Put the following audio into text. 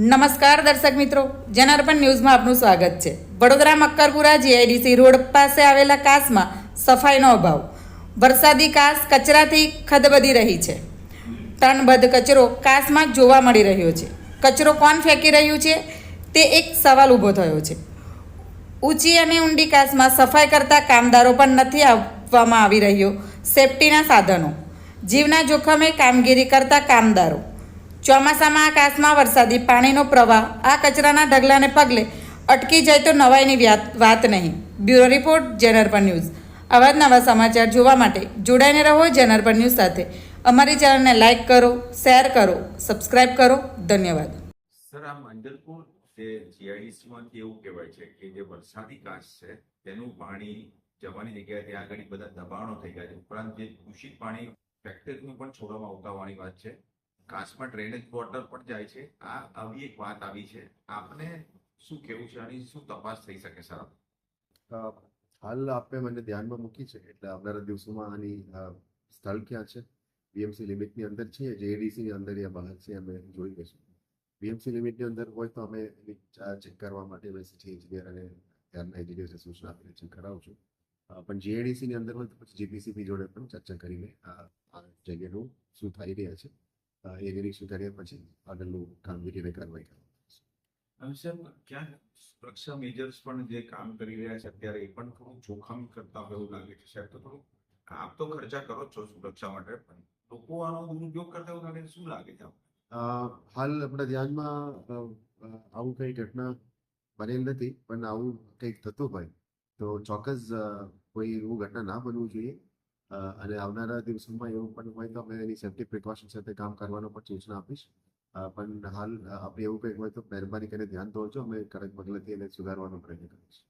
નમસ્કાર દર્શક મિત્રો, જનાર્પણ ન્યૂઝમાં આપનું સ્વાગત છે. વડોદરા મક્કરપુરા જીઆઈડીસી રોડ પાસે આવેલા કાસમાં સફાઈનો અભાવ. વરસાદી કાસ કચરાથી ખદબદી રહી છે. ટનબદ્ધ કચરો કાસમાં જોવા મળી રહ્યો છે. કચરો કોણ ફેંકી રહ્યું છે? તે એક સવાલ ઊભો થયો છે. ઊંચી અને ઊંડી કાસમાં સફાઈ કરતા કામદારો પણ નથી આપવામાં આવી રહ્યો સેફટીના સાધનો. જીવના જોખમે કામગીરી કરતા કામદારો. ચોમાસામાં આકાશમાં વરસાદી પાણીનો પ્રવાહ, આ કચરાના ઢગલાને પગલે અટકી જાય તો નવાઈની વાત નહીં. બ્યુરો રિપોર્ટ જનરપર ન્યૂઝ. આવા જ નવા સમાચાર જોવા માટે જોડાઈને રહો જનરપર ન્યૂઝ સાથે. અમારી ચેનલને લાઇક કરો, શેર કરો, સબસ્ક્રાઇબ કરો. ધન્યવાદ. સર આ મંડલપુર જે જીઆઈડીસીમાં એવું કહેવાય છે કે જે વરસાદી કાચ છે, તેનું પાણી જવાની જગ્યાએ આગળ બધા દબાણો થઈ ગયા છે. ઉપરાંત જે દૂષિત પાણી ફેક્ટરીનું પણ છોડવામાં આવતાવાની વાત છે. કાચમાં ડ્રેનેજ વોટર પણ જાય છે. આ આવી એક વાત આવી છે. આપને શું કેવું છે આની શું તપાસ થઈ શકે સર? હાલ આપે મને ધ્યાનમાં મૂકી છે એટલે આવનારા દિવસોમાં આની સ્થળ ક્યાં છે? બીએમસી લિમિટની અંદર છે જેએડીસી ની અંદર યા બહાર છે અમે જોઈ લઈશું. બીએમસી લિમિટની અંદર હોય તો અમે ચેક કરવા માટે અમે સિટી એન્જિનિયર અને ત્યારના એન્જિનિયર્સને સૂચના આપીને ચેક કરાવું છું પણ જીએડીસીની અંદર હોય તો પછી જીપીસીપી જોડે પણ ચર્ચા કરીને આ જગ્યાનું શું થઈ રહ્યા છે. એ નિરીક્ષણ કર્યા પછી આગળનું કામગીરીને કાર્યવાહી કરવા સર ક્યાંક સુરક્ષા મેજર્સ પણ જે કામ કરી રહ્યા છે અત્યારે એ પણ થોડું જોખમ કરતા હોય એવું લાગે છે. સાહેબ તો થોડું આપ તો ખર્ચા કરો છો સુરક્ષા માટે પણ લોકો આનો દુરુપયોગ કરતા એવું લાગે શું લાગે છે હાલ આપણા ધ્યાનમાં આવું કઈ ઘટના બનેલ નથી પણ આવું કંઈક થતું હોય તો ચોક્કસ કોઈ એવું ઘટના ના બનવું જોઈએ. અને આવનારા દિવસોમાં એવું પણ હોય તો અમે એની સેફ્ટી પ્રિકોશન સાથે કામ કરવાનો પણ સૂચના આપીશ. પણ હાલ આપણે એવું કંઈક હોય તો મહેરબાની કરીને ધ્યાન દોરજો. અમે કડક પગલાંથી એને સુધારવાનો પ્રયત્ન કરીશું.